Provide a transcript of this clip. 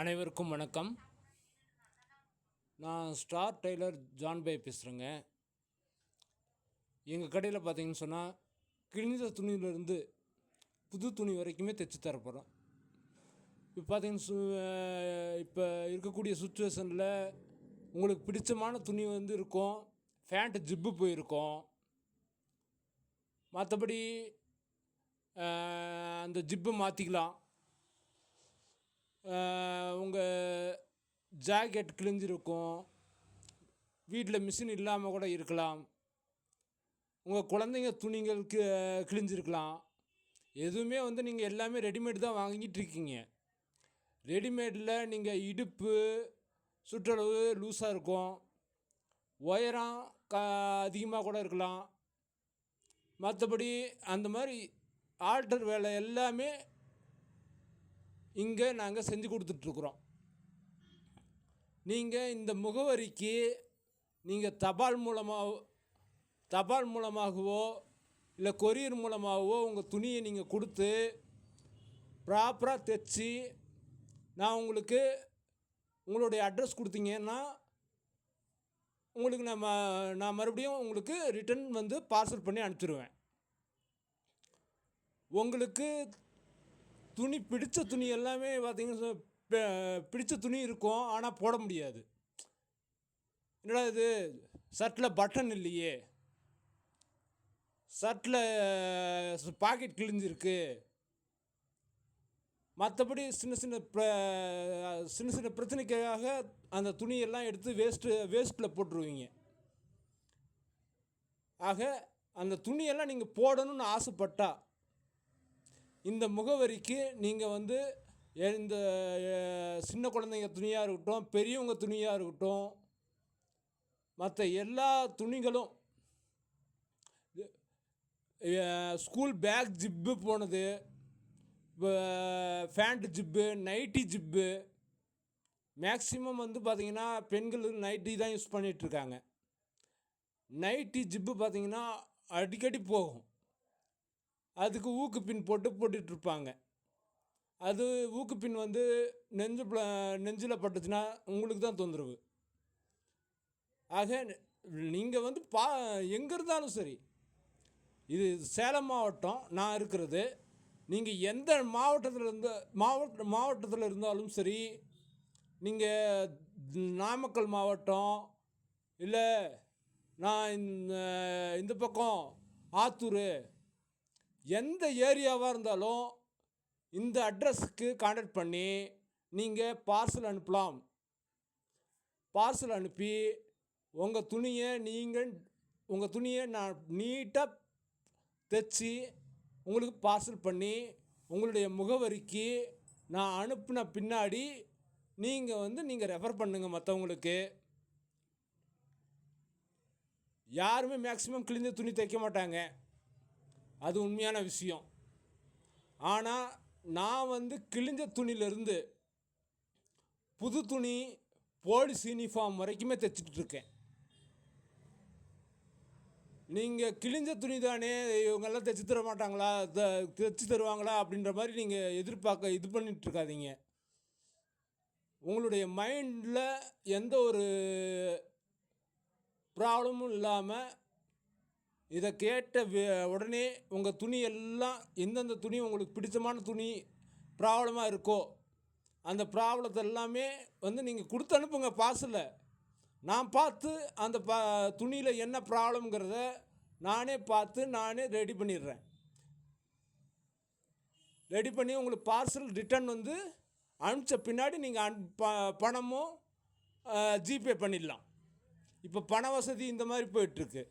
அனைவருக்கும் வணக்கம். நான் ஸ்டார் டெய்லர் ஜான்பை பேசுகிறேங்க எங்கள் கடையில் பார்த்தீங்கன்னு சொன்னால் கிழிந்த துணியிலேருந்து புது துணி வரைக்குமே தைச்சி தரப்போகிறோம் இப்போ பார்த்தீங்கன்னு சு இப்போ இருக்கக்கூடிய சுச்சுவேஷனில் உங்களுக்கு பிடிச்சமான துணி வந்து இருக்கும். ஃபேண்ட்டு ஜிப்பு போயிருக்கும். மற்றபடி அந்த ஜிப்பு மாற்றிக்கலாம் உங்கள் ஜாக்கெட் கிழிஞ்சிருக்கும். வீட்டில் மிஷின் இல்லாமல் கூட இருக்கலாம். உங்கள் குழந்தைங்க துணிகள் கி கிழிஞ்சிருக்கலாம். எதுவுமே வந்து நீங்கள் எல்லாமே ரெடிமேட் தான் வாங்கிட்டு இருக்கீங்க. ரெடிமேடில் நீங்கள் இடுப்பு சுற்றளவு லூஸாக இருக்கும். உயரம் க அதிகமாக கூட இருக்கலாம். மற்றபடி அந்த மாதிரி ஆல்டர் வேலை எல்லாமே இங்கே நாங்கள் செஞ்சு கொடுத்துட்ருக்குறோம். நீங்கள் இந்த முகவரிக்கு நீங்கள் தபால் மூலமாக தபால் மூலமாகவோ இல்லை கொரியர் மூலமாகவோ உங்கள் துணியை நீங்கள் கொடுத்து ப்ராப்பராக தைச்சி நான் உங்களுக்கு உங்களுடைய அட்ரஸ் கொடுத்தீங்கன்னா உங்களுக்கு நான் நான் மறுபடியும் உங்களுக்கு ரிட்டர்ன் வந்து பார்சல் பண்ணி அனுப்பிச்சிடுவேன் உங்களுக்கு துணி பிடித்த துணி எல்லாமே பார்த்தீங்கன்னா ப- துணி இருக்கும் ஆனால் போட முடியாது. என்னடா இது? ஷர்ட்டில் பட்டன் இல்லையே. ஷர்ட்டில் பாக்கெட் கிழிஞ்சிருக்கு. மற்றபடி சின்ன சின்ன சின்ன சின்ன பிரச்சனைக்காக அந்த துணியெல்லாம் எடுத்து வேஸ்ட்டு வேஸ்ட்டில் போட்டுருவீங்க. ஆக அந்த துணியெல்லாம் நீங்கள் போடணும்னு ஆசைப்பட்டா இந்த முகவரிக்கு நீங்கள் வந்து இந்த சின்ன குழந்தைங்க துணியாக இருக்கட்டும் பெரியவங்க துணியாக இருக்கட்டும் மற்ற எல்லா துணிகளும் ஸ்கூல் பேக் ஜிப்பு போனது pant zip nighty zip maximum வந்து பார்த்திங்கன்னா பெண்கள் நைட்டி தான் யூஸ் பண்ணிகிட்ருக்காங்க நைட்டி ஜிப்பு பார்த்திங்கன்னா அடிக்கடி போகும். அதுக்கு ஊக்கு பின் போட்டு போட்டுட்ருப்பாங்க. அது ஊக்கு பின் வந்து நெஞ்சு நெஞ்சில் பட்டுச்சுன்னா உங்களுக்கு தான் தொந்தரவு. ஆக நீங்கள் வந்து பா எங்கே இருந்தாலும் சரி இது சேலம் மாவட்டம் நான் இருக்கிறது. நீங்கள் எந்த மாவட்டத்தில் இருந்து மாவட்ட மாவட்டத்தில் இருந்தாலும் சரி நீங்கள் நாமக்கல் மாவட்டம் இல்லை நான் இந்த இந்த பக்கம் ஆத்தூர் எந்த ஏரியாவாக இருந்தாலும் இந்த அட்ரஸுக்கு காண்டாக்ட் பண்ணி நீங்கள் பார்சல் அனுப்பலாம். பார்சல் அனுப்பி உங்கள் துணியை நீங்கள் உங்கள் துணியை நான் நீட்டாக தைச்சி உங்களுக்கு பார்சல் பண்ணி உங்களுடைய முகவரிக்கு நான் அனுப்பின பின்னாடி நீங்கள் வந்து நீங்கள் ரெஃபர் பண்ணுங்கள் மற்றவங்களுக்கு யாருமே மேக்ஸிமம் கிழிஞ்ச துணி தைக்க மாட்டாங்க. அது உண்மையான விஷயம். ஆனால் நான் வந்து கிழிஞ்ச துணியிலேருந்து புது துணி போலீஸ் யூனிஃபார்ம் வரைக்குமே தைச்சிட்டு இருக்கேன். நீங்கள் கிழிஞ்ச துணி தானே இவங்கெல்லாம் தைச்சி தர மாட்டாங்களா த- தைச்சி தருவாங்களா அப்படின்ற மாதிரி நீங்கள் எதிர்பார்க்க இது பண்ணிகிட்ருக்காதீங்க உங்களுடைய மைண்டில் எந்த ஒரு ப்ராப்ளமும் இல்லாமல் இதை கேட்ட வே- உடனே உங்கள் துணி எல்லாம் எந்தெந்த துணி உங்களுக்கு பிடித்தமான துணி ப்ராப்ளமாக இருக்கோ அந்த ப்ராப்ளத்தை எல்லாமே வந்து நீங்கள் கொடுத்து அனுப்புங்க பார்சலை நான் பார்த்து அந்த ப துணியில் என்ன ப்ராப்ளம்ங்கிறத நானே பார்த்து நானே ரெடி பண்ணிடுறேன். ரெடி பண்ணி உங்களுக்கு பார்சல் ரிட்டர்ன் வந்து அனுப்பிச்ச பின்னாடி நீங்கள் அன் ப பணமும் ஜிபே பண்ணிடலாம். இப்போ பண வசதி இந்த மாதிரி போயிட்டுருக்கு.